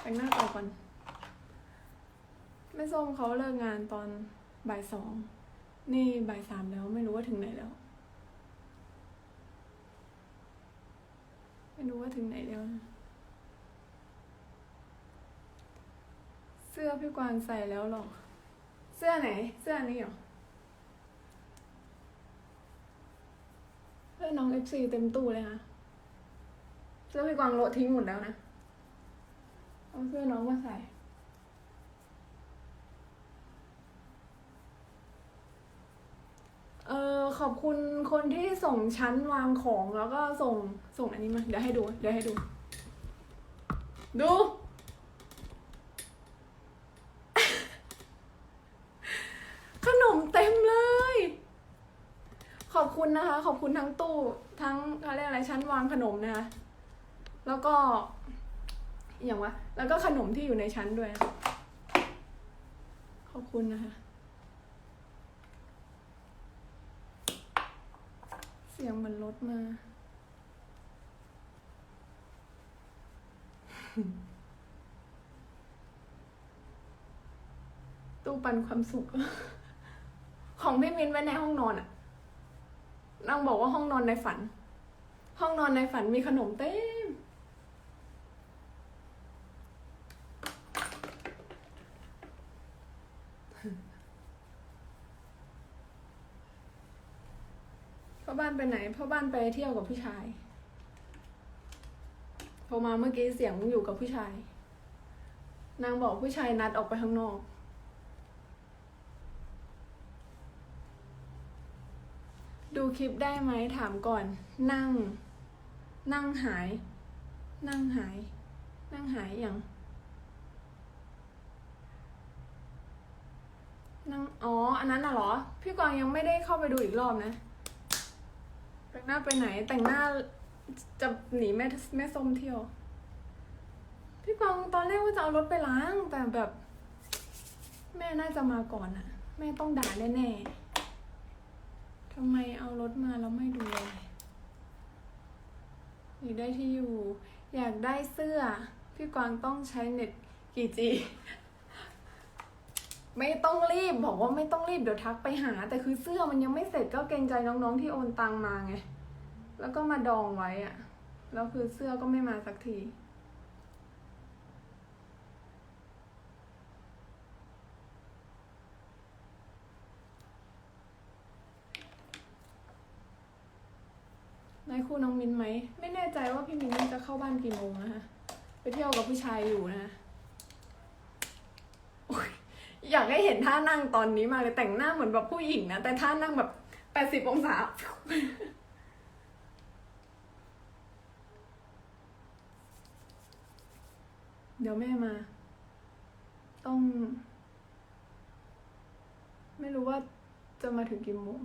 แต่งหน้าต่อก่อนแม่ส้มเขาเลิกงานตอนบ่ายสอง นี่บ่ายสามแล้วไม่รู้ว่าถึงไหนแล้ว ไม่รู้ว่าถึงไหนแล้วนะเสื้อพี่กวางใส่แล้วหรอ เสื้อไหน เสื้อนี้หรอเสื้อน้องเอฟซีเต็มตู้เลยค่ะ เสื้อพี่กวางโละทิ้งหมดแล้วนะ เอาเสื้อน้องมาใส่เออขอบคุณคนที่ส่งชั้นวางของแล้วก็ส่งส่งอันนี้มา เดี๋ยวให้ดู เดี๋ยวให้ดู ดู ขนมเต็มเลย ขอบคุณนะคะ ขอบคุณทั้งตู้ ทั้งเขาเรียกอะไรชั้นวางขนมนะคะ แล้วก็ อย่างวะ แล้วก็ขนมที่อยู่ในชั้นด้วย ขอบคุณนะคะ เสียงเหมือนรถมา ตู้ปันความสุข ของพี่มินไว้ในห้องนอนอะนางบอกว่าห้องนอนในฝัน ห้องนอนในฝันมีขนมเต็ม พ่อบ้านไปไหนพ่อบ้านไปเที่ยวกับผู้ชายโทรมาเมื่อกี้เสียงอยู่กับผู้ชาย นางบอกผู้ชายนัดออกไปข้างนอก ดูคลิปได้ไหมถามก่อน นั่ง นั่งหาย นั่งหาย นั่งหายอย่างนั่งอ๋อ อันนั้นน่ะเหรอ พี่กวางยังไม่ได้เข้าไปดูอีกรอบนะ แต่งหน้าไปไหนแต่งหน้าจะหนีแม่แม่ส้มเที่ยว พี่กวางตอนแรกว่าจะเอารถไปล้าง แต่แบบ แม่น่าจะมาก่อนอะแม่ต้องด่าแน่ๆทำไมเอารถมาแล้วไม่ดูแลยอยากได้ที่อยู่ อยากได้เสื้อ พี่กวางต้องใช้เน็ตกี่จี ไม่ต้องรีบบอกว่าไม่ต้องรีบเดี๋ยวทักไปหา แต่คือเสื้อมันยังไม่เสร็จก็เกรงใจน้องๆที่โอนตังมาไง แล้วก็มาดองไว้อะแล้วคือเสื้อก็ไม่มาสักทีได้คู่น้องมินไหม ไม่แน่ใจว่าพี่มินจะเข้าบ้านกี่โมงนะคะไปเที่ยวกับผู้ชายอยู่นะ อยากให้เห็นท่านั่งตอนนี้มาเลยแต่งหน้าเหมือนแบบผู้หญิงนะ แต่ท่านั่งแบบแปดสิบองศา เดี๋ยวแม่มา ต้อง ไม่รู้ว่าจะมาถึงกี่โมง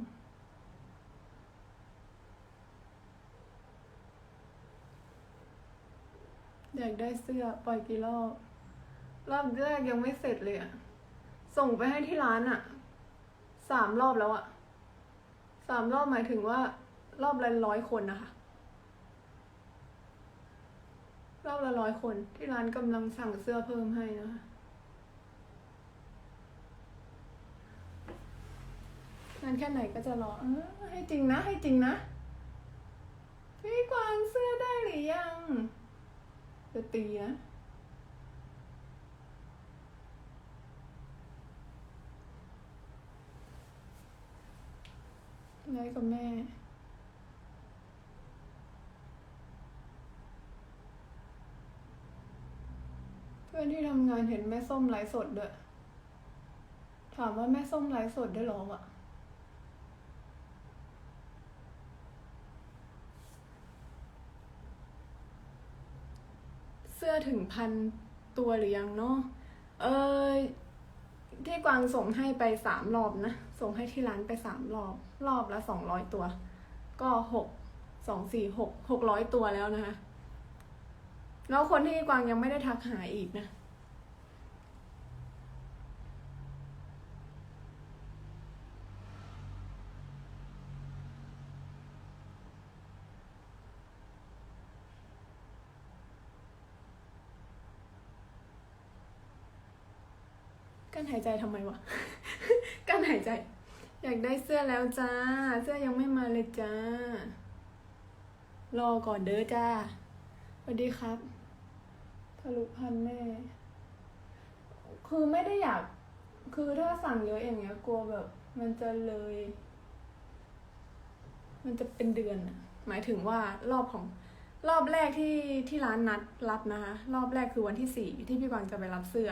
อยากได้เสื้อปล่อยกี่รอบ รอบแรกยังไม่เสร็จเลยอะ ส่งไปให้ที่ร้านอะสามรอบแล้วอะสามรอบหมายถึงว่า รอบละร้อยคนนะคะ รอบละร้อยคนที่ร้านกำลังสั่งเสื้อเพิ่มให้นะคะงานแค่ไหนก็จะรอเออให้จริงนะให้จริงนะ พี่กวางเสื้อได้หรือยังจะตีนะ ไลฟ์กับแม่ เพื่อนที่ทำงานเห็นแม่ส้มไลฟ์สดด้วย ถามว่าแม่ส้มไลฟ์สดได้หรอวะเสื้อถึงพันตัวหรือยังเนาะ เออที่กวางส่งให้ไปสามรอบนะ ส่งให้ที่ร้านไปสามรอบ รอบละสองร้อยตัว ก็หกสองสี่หกหกร้อยตัวแล้วนะคะ แล้วคนที่กวางยังไม่ได้ทักหาอีกนะกั้นหายใจทำไมวะ กั้นหายใจ อยากได้เสื้อแล้วจ้า เสื้อยังไม่มาเลยจ้า รอก่อนเด้อจ้าสวัสดีครับทะลุพันแม่ คือไม่ได้อยาก คือถ้าสั่งเยอะอย่างเงี้ยกลัวแบบ มันจะเลย มันจะเป็นเดือนอะหมายถึงว่ารอบของรอบแรกที่ที่ร้านนัดรับนะคะ รอบแรกคือวันที่สี่ที่พี่กวางจะไปรับเสื้อ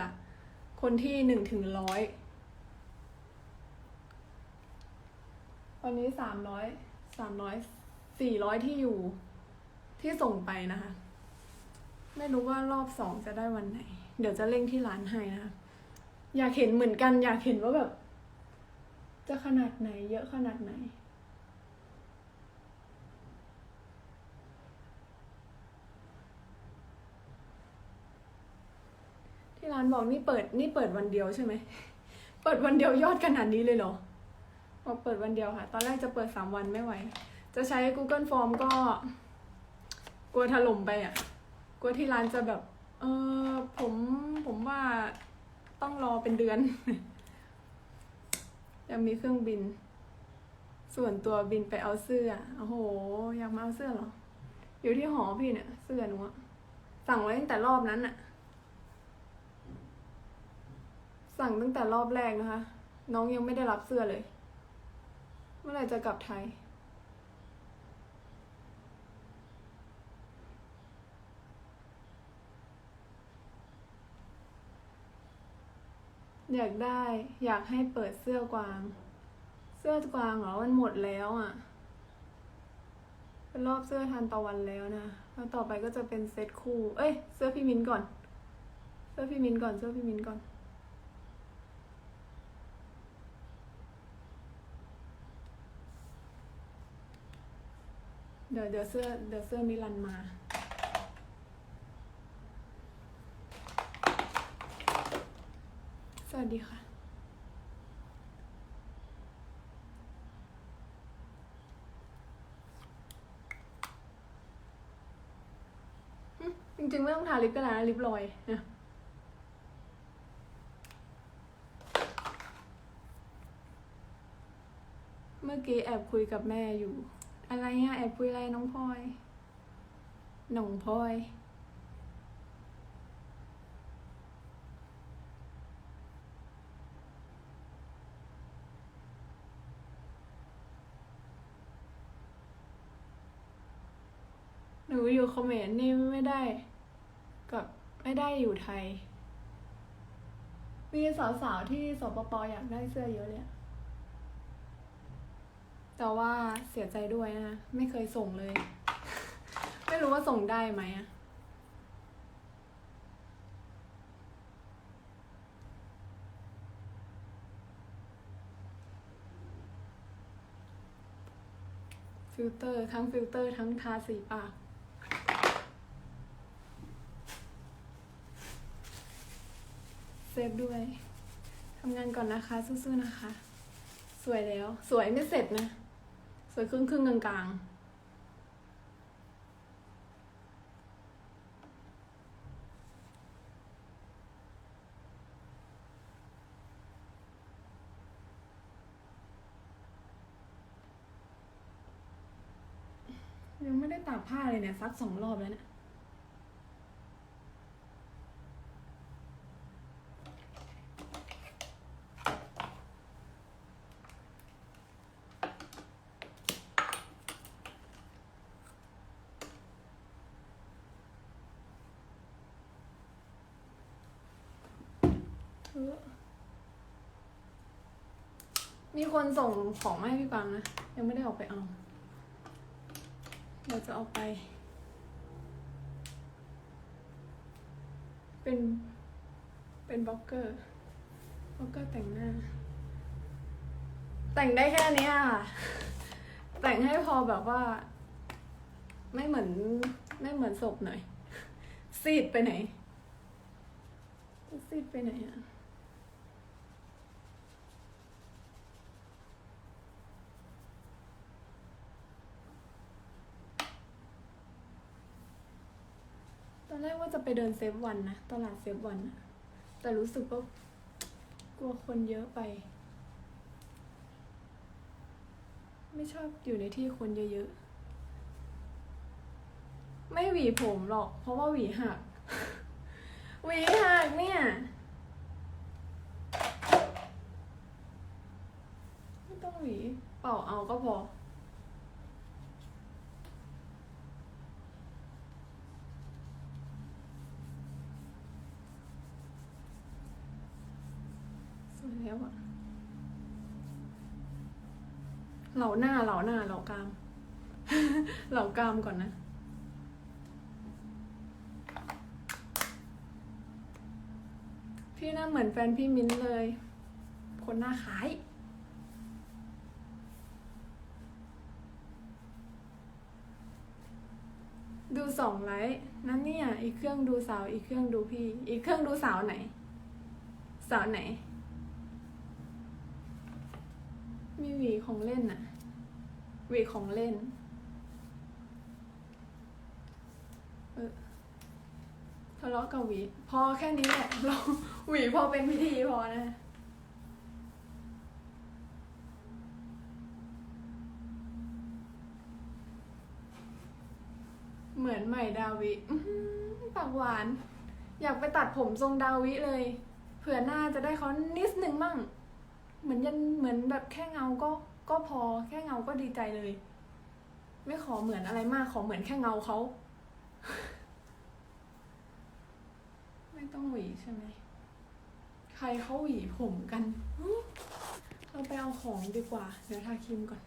คนที่หนึ่งถึงร้อย วันนี้สามร้อยสามร้อยสี่ร้อยที่อยู่ที่ส่งไปนะคะ ไม่รู้ว่ารอบสองจะได้วันไหน เดี๋ยวจะเร่งที่ร้านให้นะคะอยากเห็นเหมือนกัน อยากเห็นว่าแบบ จะขนาดไหน เยอะขนาดไหนที่ร้านบอกนี่เปิดนี่เปิดวันเดียวใช่ไหม เปิดวันเดียวยอดขนาดนี้เลยเหรอ บอกเปิดวันเดียวค่ะ ตอนแรกจะเปิดสามวันไม่ไหว จะใช้ Google Form ก็ กลัวถล่มไปอะ กลัวที่ร้านจะแบบ เออผมผมว่าต้องรอเป็นเดือน ยังมีเครื่องบิน ส่วนตัวบินไปเอาเสื้อ โอ้โห อยากมาเอาเสื้อเหรอ อยู่ที่หอพี่เนี่ย เสื้อหนูอะสั่งไว้ตั้งแต่รอบนั้นอะสั่งตั้งแต่รอบแรกนะคะ น้องยังไม่ได้รับเสื้อเลย เมื่อไหร่จะกลับไทย อยากได้ อยากให้เปิดเสื้อกวาง เสื้อกวางเหรอ มันหมดแล้วอะ เป็นรอบเสื้อทานตะวันแล้วนะ แล้วต่อไปก็จะเป็นเซตคู่ เอ้ย เสื้อพี่มิ้นก่อน เสื้อพี่มิ้นก่อน เสื้อพี่มิ้นก่อน เดี๋ยวเดี๋ยวเสื้อเดี๋ยวเสื้อมิลันมา สวัสดีค่ะ จริงๆ ไม่ต้องทาลิปก็ได้นะลิปลอยนะเมื่อกี้แอบคุยกับแม่อยู่ อะไรอะแอบคุยอะไรน้องพลอยหน่องพลอยหนูอยู่เขมรนี่ไม่ได้ กับไม่ได้อยู่ไทย มีสาวๆที่สปปอยากได้เสื้อเยอะเลยอะ แต่ว่าเสียใจด้วยนะไม่เคยส่งเลย ไม่รู้ว่าส่งได้ไหมอะฟิลเตอร์ทั้งฟิลเตอร์ทั้งทาสีปากเซฟด้วยทำงานก่อนนะคะสู้ๆนะคะ สวยแล้ว สวยไม่เสร็จนะ สวยครึ่งครึ่งกลางกลางยังไม่ได้ตากผ้าเลยเนี่ยซักสองรอบแล้วเนี่ย มีคนส่งของมาให้พี่ปังนะ ยังไม่ได้ออกไปเอาเราจะเอาไป เป็นเป็นบล็อกเกอร์บล็อกเกอร์แต่งหน้า แต่งได้แค่นี้ค่ะ แต่งให้พอแบบว่า ไม่เหมือนไม่เหมือนศพหน่อยซีดไปไหนซีดไปไหนอะ ตอนแร กว่าจะไปเดินเซฟวันนะ ตลาดเซฟวันนะแต่รู้สึกว่ากลัวคนเยอะไป ไม่ชอบอยู่ในที่คนเยอะๆ ไม่หวีผมหรอก เพราะว่าหวีหัก หวีหักเนี่ยไม่ต้องหวี เป่าเอาก็พอ สวยแล้วอะ เหล่าหน้าเหล่าหน้าเหล่ากรามเหล่ากรามก่อนนะพี่หน้าเหมือนแฟนพี่มิ้นท์เลย คนหน้าคล้าย ดูสองไลท์นั่นเนี่ย อีกเครื่องดูสาวอีกเครื่องดูพี่ อีกเครื่องดูสาวไหน สาวไหน มีหวีของเล่นน่ะ วีของเล่น เออทะเลาะกับหวี พอแค่นี้แหละเราหวีพอเป็นพิธีพอนะเหมือนใหม่ดาวิปากหวาน อยากไปตัดผมทรงดาวิเลย เผื่อหน้าจะได้เขานิดนึงมั่ง เหมือนยันเหมือนแบบแค่เงาก็ ก็พอแค่เงาก็ดีใจเลย ไม่ขอเหมือนอะไรมากขอเหมือนแค่เงาเขาไม่ต้องหวีใช่ไหมใครเขาหวีผมกันเราไปเอาของดีกว่า เดี๋ยวทาครีมก่อน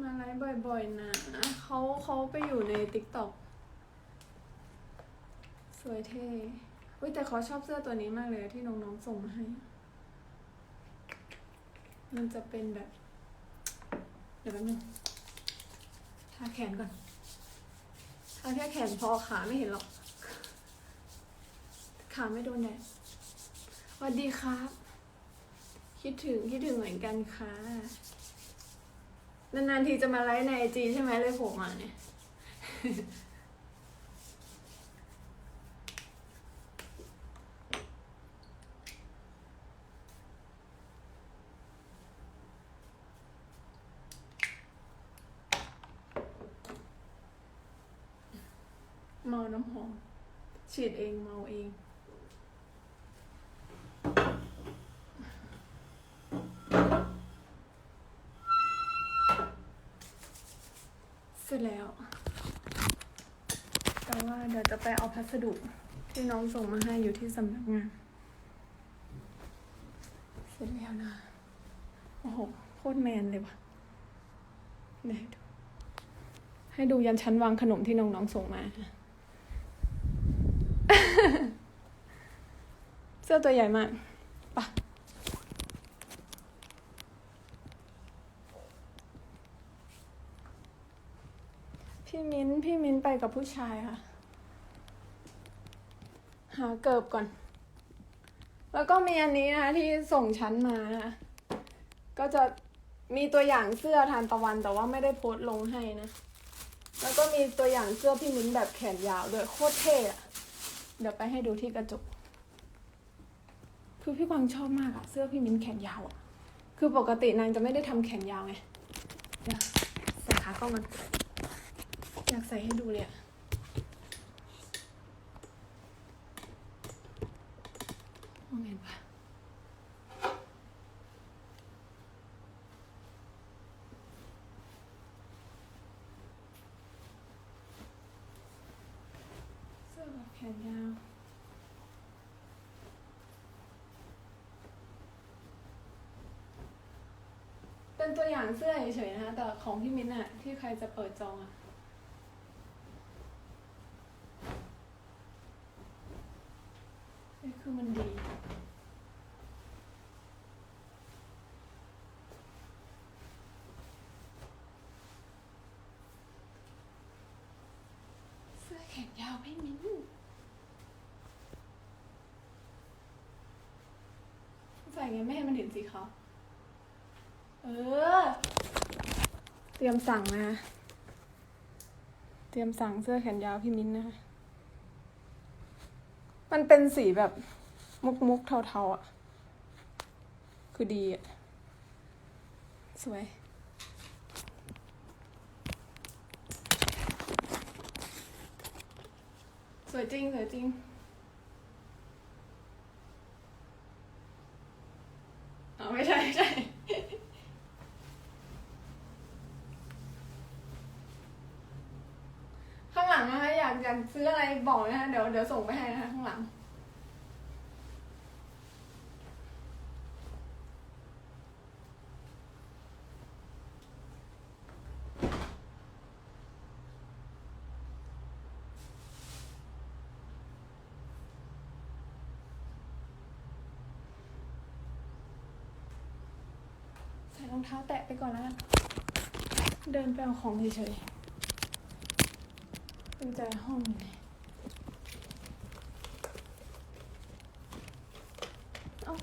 มาไลฟ์บ่อยๆนะเขาเขาไปอยู่ในติ๊กต็อกสวยเท่แต่เขาชอบเสื้อตัวนี้มากเลยที่น้องๆส่งมาให้ มันจะเป็นแบบ เดี๋ยวแป๊บนึงทาแขนก่อนทาแค่แขนพอขาไม่เห็นหรอก ขาไม่โดนแดดสวัสดีครับ คิดถึงคิดถึงเหมือนกันค่ะ นานๆทีจะมาไลฟ์ในไอจีใช่ไหมเลยโผล่มาเนี่ย น้ำหอม ฉีดเองเมาเองเสร็จแล้ว แต่ว่าเดี๋ยวจะไปเอาพัสดุที่น้องส่งมาให้อยู่ที่สำนักงาน เสร็จแล้วนะ โอ้โห โคตรแมนเลยว่ะเดี๋ยวให้ดูให้ดูยันชั้นวางขนมที่น้องๆส่งมา เสื้อตัวใหญ่มากปะพี่มิ้น พี่มิ้นไปกับผู้ชายค่ะ หาเกิบก่อน แล้วก็มีอันนี้นะคะที่ส่งชั้นมานะคะก็จะมีตัวอย่างเสื้อทานตะวันแต่ว่าไม่ได้โพสต์ลงให้นะ แล้วก็มีตัวอย่างเสื้อพี่มิ้นแบบแขนยาวด้วยโคตรเท่อะ เดี๋ยวไปให้ดูที่กระจก คือพี่กวางชอบมากอะเสื้อพี่มิ้นแขนยาวอะคือปกตินางจะไม่ได้ทำแขนยาวไงเดี๋ยวใส่ขากล้องมันอยากใส่ให้ดูเลยอะมองเห็นปะ แขนยาวเป็นตัวอย่างเสื้อเฉยๆนะคะแต่ของพี่มิ้นอะที่ใครจะเปิดจองอะนี่คือมันดี เสื้อแขนยาวพี่มิ้น ท์ใส่ไงไม่ให้มันเห็นสีขาวเออ เตรียมสั่งนะคะเตรียมสั่งเสื้อแขนยาวพี่มิ้นท์นะคะมันเป็นสีแบบมุกมุกๆเทาๆอะ คือดีอะ สวย สวยจริง สวยจริง อ๋อไม่ใช่ไม่ใช่ ข้างหลังนะคะอยากอยาก ซื้ออะไรบอกนะคะเดี๋ยวเดี๋ยวส่งไปให้นะคะข้างหลัง ใส่รองเท้าแตะไปก่อนแล้วกันเดินไปเอาของเฉยๆกุญแจห้องอยู่ไหนเอ้า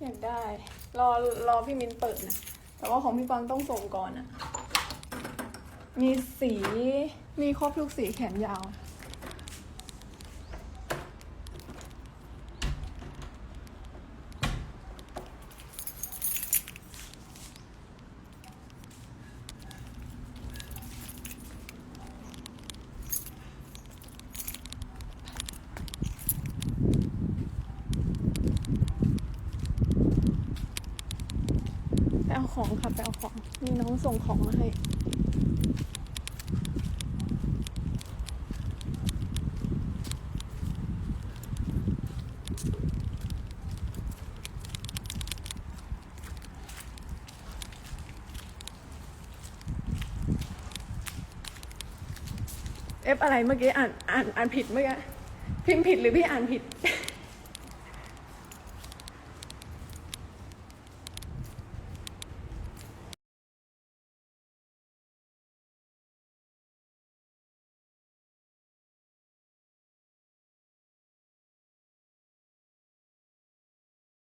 อยากได้ รอรอพี่มินเปิดนะ แต่ว่าของพี่ปังต้องส่งก่อนอะมีสี มีครบทุกสีแขนยาว ไปเอาของ ค่ะไปเอาของ มีน้องส่งของมาให้เอฟอะไรเมื่อกี้อ่านอ่านอ่านผิดเมื่อกี้พิมพ์ผิดหรือพี่อ่านผิด